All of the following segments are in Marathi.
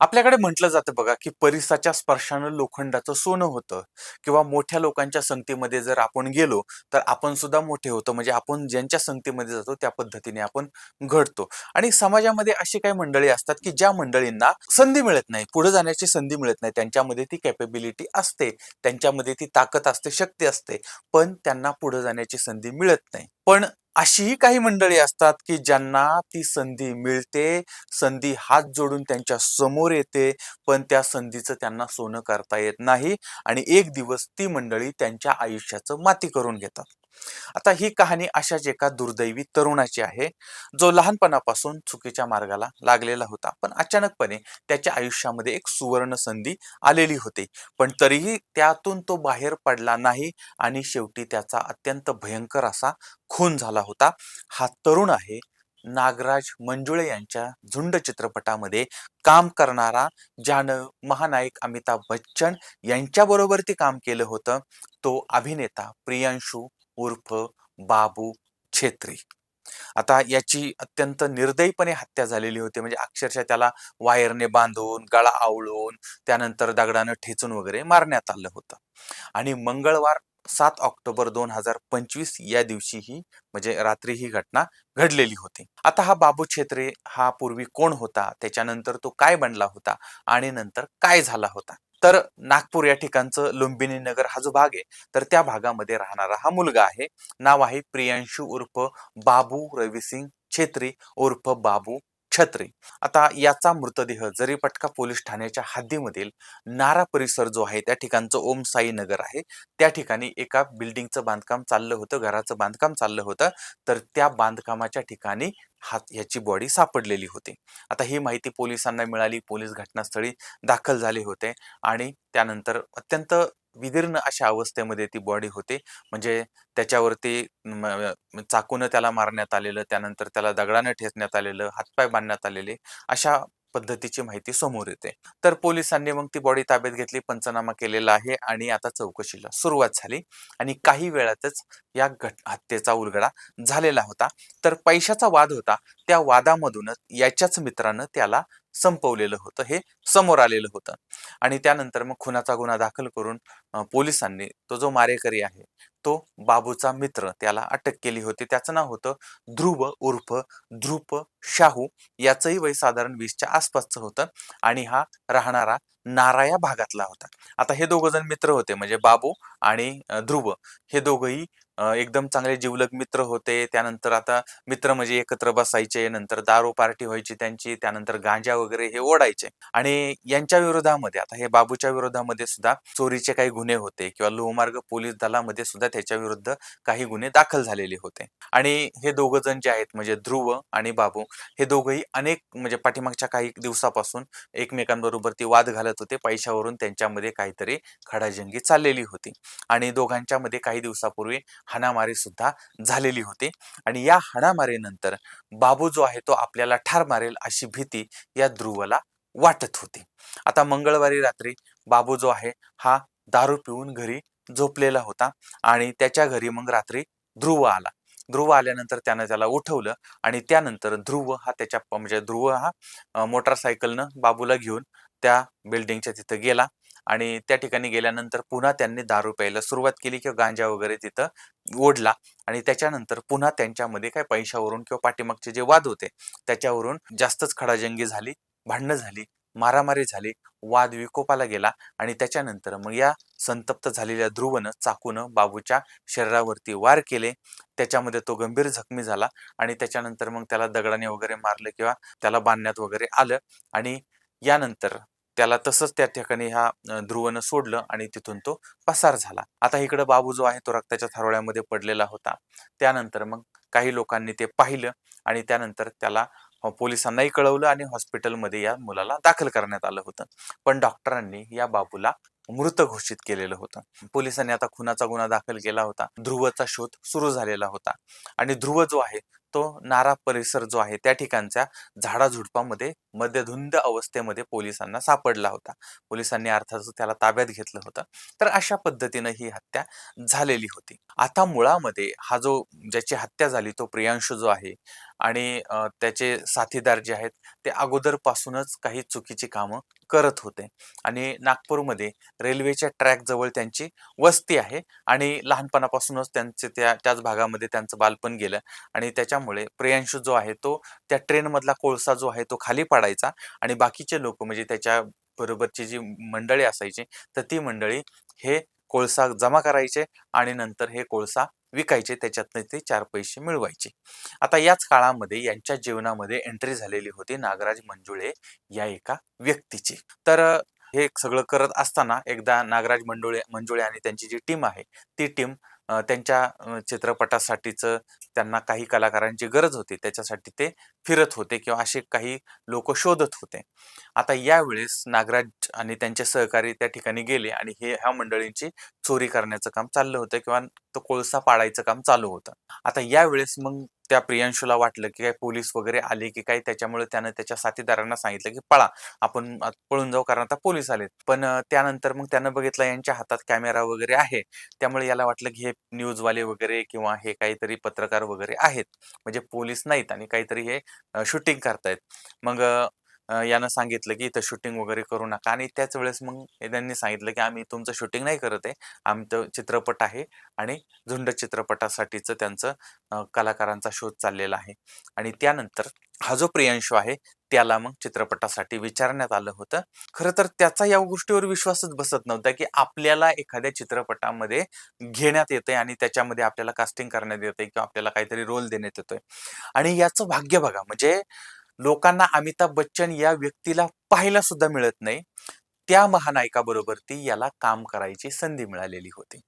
आपल्याकडे म्हटलं जातं बघा की परिसाच्या स्पर्शानं लोखंडाचं सोनं होतं किंवा मोठ्या लोकांच्या संगतीमध्ये जर आपण गेलो तर आपण सुद्धा मोठे होतो. म्हणजे आपण ज्यांच्या संगतीमध्ये जातो त्या पद्धतीने आपण घडतो. आणि समाजामध्ये अशी काही मंडळी असतात की ज्या मंडळींना संधी मिळत नाही पुढे जाण्याची संधी मिळत नाही. त्यांच्यामध्ये ती कॅपेबिलिटी असते त्यांच्यामध्ये ती ताकद असते शक्ती असते पण त्यांना पुढे जाण्याची संधी मिळत नाही. पण अशीही काही मंडळी असतात की ज्यांना ती संधी मिळते संधी हात जोडून त्यांच्यासमोर येते पण त्या संधीचं त्यांना सोनं करता येत नाही आणि एक दिवस ती मंडळी त्यांच्या आयुष्याचं माती करून घेतात. आता ही कहाणी अशाच एका दुर्दैवी तरुणाची आहे जो लहानपणापासून चुकीच्या मार्गाला लागलेला होता. पण अचानकपणे त्याच्या आयुष्यामध्ये एक सुवर्ण संधी आलेली होती. पण तरीही त्यातून तो बाहेर पडला नाही आणि शेवटी त्याचा अत्यंत भयंकर असा खून झाला होता. हा तरुण आहे नागराज मंजुळे यांच्या झुंड चित्रपटामध्ये काम करणारा ज्यानं महानायक अमिताभ बच्चन यांच्याबरोबर ते काम केलं होतं. तो अभिनेता प्रियांशू उर्फ बाबू छेत्री. आता याची अत्यंत निर्दयीपणे हत्या झालेली होती. म्हणजे अक्षरशः त्याला वायरने बांधून गळा आवळून त्यानंतर दगडानं ठेचून वगैरे मारण्यात आलं होतं. आणि मंगळवार सात ऑक्टोबर दोन हजार पंचवीस या दिवशी ही म्हणजे रात्री ही घटना घडलेली होती. आता हा बाबू छेत्रे हा पूर्वी कोण होता? त्याच्यानंतर तो काय बनला होता? आणि नंतर काय झाला होता? तर नागपूर या ठिकाणचं लुंबिनी नगर हा जो भाग आहे तर त्या भागामध्ये राहणारा हा मुलगा आहे. नाव आहे प्रियांशू उर्फ बाबू रविसिंग छेत्री उर्फ बाबू छत्री. आता याचा मृतदेह जरीपटका पोलीस ठाण्याच्या हद्दीमधील नारा परिसर जो आहे त्या ठिकाणचं ओम साई नगर आहे. त्या ठिकाणी एका बिल्डिंगचं बांधकाम चाललं होतं घराचं बांधकाम चाललं होतं. तर त्या बांधकामाच्या ठिकाणी हात याची बॉडी सापडलेली होती. आता ही माहिती पोलिसांना मिळाली. पोलीस घटनास्थळी दाखल झाले होते आणि त्यानंतर अत्यंत विदीर्ण अशा अवस्थेमध्ये ती बॉडी होती. म्हणजे त्याच्यावरती चाकून चाकूनं त्याला मारण्यात आलेलं त्यानंतर त्याला दगडानं ठेचण्यात आलेलं हातपाय बांधण्यात आलेले अशा पद्धतीची माहिती समोर येते. तर पोलिसांनी मग ती बॉडी ताब्यात घेतली पंचनामा केलेला आहे आणि आता चौकशीला सुरुवात झाली. आणि काही वेळातच या घट हत्येचा उलगडा झालेला होता. तर पैशाचा वाद होता. त्या वादामधूनच याच्याच मित्रानं त्याला संपवलेलं होतं हे समोर आलेलं होतं. आणि त्यानंतर मग खुनाचा गुन्हा दाखल करून पोलिसांनी तो जो मारेकरी आहे तो बाबूचा मित्र त्याला अटक केली होती. त्याचं नाव होतं ध्रुव उर्फ ध्रुप शाहू. याचंही वय साधारण वीसच्या आसपासचं होतं आणि हा राहणारा नाराया भागातला होता. आता हे दोघ जण मित्र होते म्हणजे बाबू आणि ध्रुव. हे दोघही एकदम चांगले जिवलग मित्र होते. त्यानंतर आता मित्र म्हणजे एकत्र बसायचे नंतर दारू पार्टी व्हायची त्यांची त्यानंतर गांजा वगैरे हे ओढायचे. आणि यांच्या विरोधामध्ये आता हे बाबूच्या विरोधामध्ये सुद्धा चोरीचे काही गुन्हे होते किंवा लोहमार्ग पोलीस दलामध्ये सुद्धा त्याच्या विरुद्ध काही गुन्हे दाखल झालेले होते. आणि हे दोघं जण जे आहेत म्हणजे ध्रुव आणि बाबू हे दोघही अनेक म्हणजे पाठीमागच्या काही दिवसापासून एकमेकांबरोबर ती वाद घालत होते. पैशावरून त्यांच्यामध्ये काहीतरी खडाजंगी चाललेली होती. आणि दोघांच्या मध्ये काही दिवसापूर्वी हाणामारी सुद्धा झालेली होती. आणि या हाणामारीनंतर बाबू जो आहे तो आपल्याला ठार मारेल अशी भीती या ध्रुवला वाटत होती. आता मंगळवारी रात्री बाबू जो आहे हा दारू पिऊन घरी झोपलेला होता आणि त्याच्या घरी मग रात्री ध्रुव आला. ध्रुव आल्यानंतर त्यानं त्याला उठवलं आणि त्यानंतर ध्रुव हा त्याच्या प- म्हणजे ध्रुव हा मोटरसायकलनं बाबूला घेऊन त्या बिल्डिंगच्या तिथं गेला आणि त्या ठिकाणी गेल्यानंतर पुन्हा त्यांनी दारू प्यायला सुरुवात केली किंवा गांजा वगैरे तिथं ओढला आणि त्याच्यानंतर पुन्हा त्यांच्यामध्ये काय पैशावरून किंवा पाठीमागचे जे वाद होते त्याच्यावरून जास्तच खडाजंगी झाली भांडणं झाली मारामारी झाली वाद विकोपाला गेला आणि त्याच्यानंतर मग या संतप्त झालेल्या ध्रुवनं चाकूनं बाबूच्या शरीरावरती वार केले. त्याच्यामध्ये तो गंभीर जखमी झाला आणि त्याच्यानंतर मग त्याला दगडाने वगैरे मारलं किंवा त्याला बांधण्यात वगैरे आलं आणि यानंतर त्याला तसंच त्या ठिकाणी ह्या ध्रुवनं सोडलं आणि तिथून तो पसार झाला. आता इकडं बाबू जो आहे तो रक्ताच्या थारोळ्यामध्ये पडलेला होता. त्यानंतर मग काही लोकांनी ते पाहिलं आणि त्यानंतर त्याला पोलिसांनाही कळवलं आणि हॉस्पिटलमध्ये या मुलाला दाखल करण्यात आलं होतं. पण डॉक्टरांनी या बाबूला मृत घोषित केलेलं होतं. पोलिसांनी आता खुनाचा गुन्हा दाखल केला होता. ध्रुवचा शोध सुरू झालेला होता. आणि ध्रुव जो आहे तो नारा परिसर जो आहे त्या ठिकाणच्या झाडाझुडपामध्ये मध्यधुंद अवस्थेमध्ये पोलिसांना सापडला होता. पोलिसांनी अर्थातच त्याला ताब्यात घेतलं होतं. तर अशा पद्धतीनं ही हत्या झालेली होती. आता मुळामध्ये हा जो ज्याची हत्या झाली तो प्रियांशू जो आहे आणि त्याचे साथीदार जे आहेत ते अगोदरपासूनच काही चुकीची कामं करत होते. आणि नागपूरमध्ये रेल्वेच्या ट्रॅकजवळ त्यांची वस्ती आहे आणि लहानपणापासूनच त्यांचे त्या त्याच भागामध्ये त्यांचं बालपण गेलं. आणि त्याच्यामुळे प्रियांशू जो आहे तो त्या ट्रेनमधला कोळसा जो आहे तो खाली पाडायचा. आणि बाकीचे लोक म्हणजे त्याच्या बरोबरची जी मंडळी असायची तर ती मंडळी हे कोळसा जमा करायचे आणि नंतर हे कोळसा विकायचे. त्याच्यातनं ते चार पैसे मिळवायचे. आता याच काळामध्ये यांच्या जीवनामध्ये एंट्री झालेली होती नागराज मंजुळे या एका व्यक्तीची. तर हे सगळं करत असताना एकदा नागराज मंडुळे मंजुळे आणि त्यांची जी टीम आहे ती टीम त्यांच्या चित्रपटासाठीचं त्यांना काही कलाकारांची गरज होती. त्याच्यासाठी ते फिरत होते किंवा असे काही लोक शोधत होते. आता यावेळेस नागराज आणि त्यांचे सहकारी त्या ठिकाणी गेले आणि हे ह्या मंडळींची चोरी करण्याचं काम चाललं होतं किंवा तो कोळसा पाडायचं काम चालू होतं. आता यावेळेस मग त्या प्रियांशूला वाटलं की काय पोलीस वगैरे आले की काय त्याच्यामुळे त्यानं त्याच्या साथीदारांना सांगितलं की पळा आपण पळून जाऊ कारण आता पोलीस आलेत. पण त्यानंतर मग त्यानं बघितलं यांच्या हातात कॅमेरा वगैरे आहे. त्यामुळे याला वाटलं की हे न्यूजवाले वगैरे किंवा हे काहीतरी पत्रकार वगैरे आहेत. म्हणजे पोलीस नाहीत आणि काहीतरी हे शूटिंग करतायत. मग यानं सांगितलं की इथं शूटिंग वगैरे करू नका. आणि त्याच वेळेस मग त्यांनी सांगितलं की आम्ही तुमचं शूटिंग नाही करत आहे. आमचं चित्रपट आहे आणि झुंड चित्रपटासाठीचं त्यांचं कलाकारांचा शोध चाललेला आहे. आणि त्यानंतर हा जो प्रियांशू आहे त्याला मग चित्रपटासाठी विचारण्यात आलं होतं. खरं तर त्याचा या गोष्टीवर विश्वासच बसत नव्हता की आपल्याला एखाद्या चित्रपटामध्ये घेण्यात येतंय आणि त्याच्यामध्ये आपल्याला कास्टिंग करण्यात येते किंवा आपल्याला काहीतरी रोल देण्यात येतोय. आणि याचं भाग्य बघा म्हणजे लोकांना अमिताभ बच्चन या व्यक्तीला पाहायला सुद्धा मिळत नाही. त्या महानायकाबरोबर ती याला काम करायची संधी मिळालेली होती.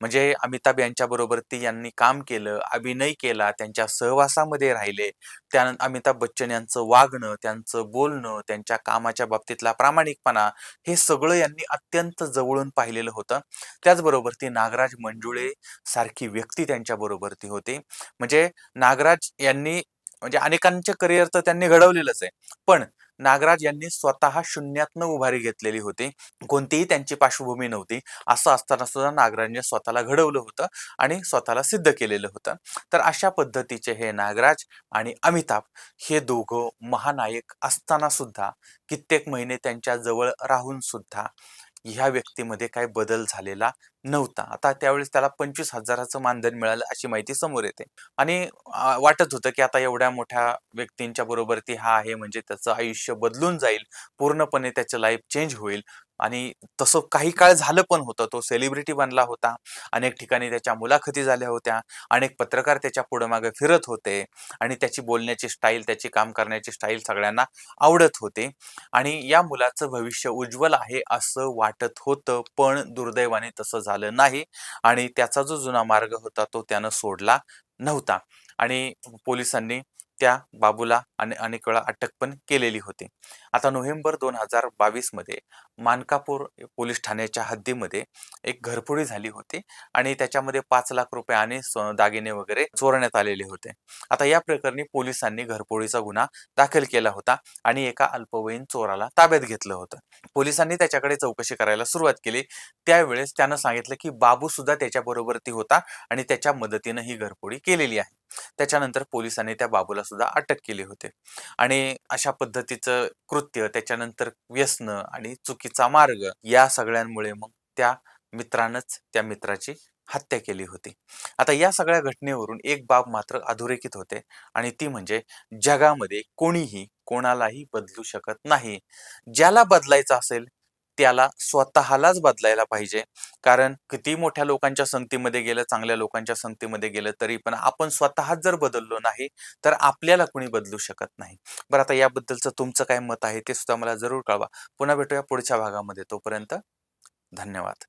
म्हणजे अमिताभ यांच्याबरोबर ती यांनी काम केलं अभिनय केला त्यांच्या सहवासामध्ये राहिले. त्या अमिताभ बच्चन यांचं वागणं त्यांचं बोलणं त्यांच्या कामाच्या बाबतीतला प्रामाणिकपणा हे सगळं यांनी अत्यंत जवळून पाहिलेलं होतं. त्याचबरोबर ती नागराज मंजुळे सारखी व्यक्ती त्यांच्याबरोबर ती होती. म्हणजे नागराज यांनी म्हणजे अनेकांचे करिअर तर त्यांनी घडवलेलंच आहे. पण नागराज यांनी स्वतः शून्यातनं उभारी घेतलेली होती. कोणतीही त्यांची पार्श्वभूमी नव्हती. असं असताना सुद्धा नागराजने स्वतःला घडवलं होतं आणि स्वतःला सिद्ध केलेलं होतं. तर अशा पद्धतीचे हे नागराज आणि अमिताभ हे दोघं महानायक असताना सुद्धा कित्येक महिने त्यांच्या जवळ राहून सुद्धा ह्या व्यक्तीमध्ये काही बदल झालेला नव्हता. आता त्यावेळेस त्याला पंचवीस हजाराचं मानधन मिळालं अशी माहिती समोर येते. आणि वाटत होतं की आता एवढ्या मोठ्या व्यक्तींच्या बरोबर ती हा आहे म्हणजे त्याचं आयुष्य बदलून जाईल. पूर्णपणे त्याचं लाईफ चेंज होईल. आणि तसं काही काळ झालं पण होतं. तो सेलिब्रिटी बनला होता. अनेक ठिकाणी त्याच्या मुलाखती झाल्या होत्या. अनेक पत्रकार त्याच्या पुढे मागे फिरत होते. आणि त्याची बोलण्याची स्टाईल त्याची काम करण्याची स्टाईल सगळ्यांना आवडत होते. आणि या मुलाचं भविष्य उज्ज्वल आहे असं वाटत होतं पण दुर्दैवाने तसं झालं नाही. आणि त्याचा जो जुना मार्ग होता तो त्यानं सोडला नव्हता. आणि पोलिसांनी त्या बाबूला आणि अनेक वेळा अटक पण केलेली होती. आता नोव्हेंबर दोन हजार बावीसमध्ये मानकापूर पोलीस ठाण्याच्या हद्दीमध्ये एक घरफोडी झाली होती आणि त्याच्यामध्ये पाच लाख रुपये आणि दागिने वगैरे चोरण्यात आलेले होते. आता या प्रकरणी पोलिसांनी घरफोडीचा गुन्हा दाखल केला होता आणि एका अल्पवयीन चोराला ताब्यात घेतलं होतं. पोलिसांनी त्याच्याकडे चौकशी करायला सुरुवात केली. त्यावेळेस त्यानं सांगितलं की बाबू सुद्धा त्याच्या होता आणि त्याच्या मदतीनं ही घरफोडी केलेली आहे. त्याच्यानंतर पोलिसांनी त्या बाबूला सुद्धा अटक केली होती. आणि अशा पद्धतीचं कृत्य त्याच्यानंतर व्यसन आणि चुकीचा मार्ग या सगळ्यांमुळे मग त्या मित्रानंच त्या मित्राची हत्या केली होती. आता या सगळ्या घटनेवरून एक बाब मात्र अधोरेखित होते आणि ती म्हणजे जगामध्ये कोणीही कोणालाही बदलू शकत नाही. ज्याला बदलायचं असेल त्याला स्वतःलाच बदलायला पाहिजे. कारण किती मोठ्या लोकांच्या संगतीमध्ये गेलं चांगल्या लोकांच्या संगतीमध्ये गेलं तरी पण आपण स्वतःच जर बदललो नाही तर आपल्याला कोणी बदलू शकत नाही. बरं आता याबद्दलचं तुमचं काय मत आहे ते सुद्धा मला जरूर कळवा. पुन्हा भेटूया पुढच्या भागामध्ये. तोपर्यंत धन्यवाद.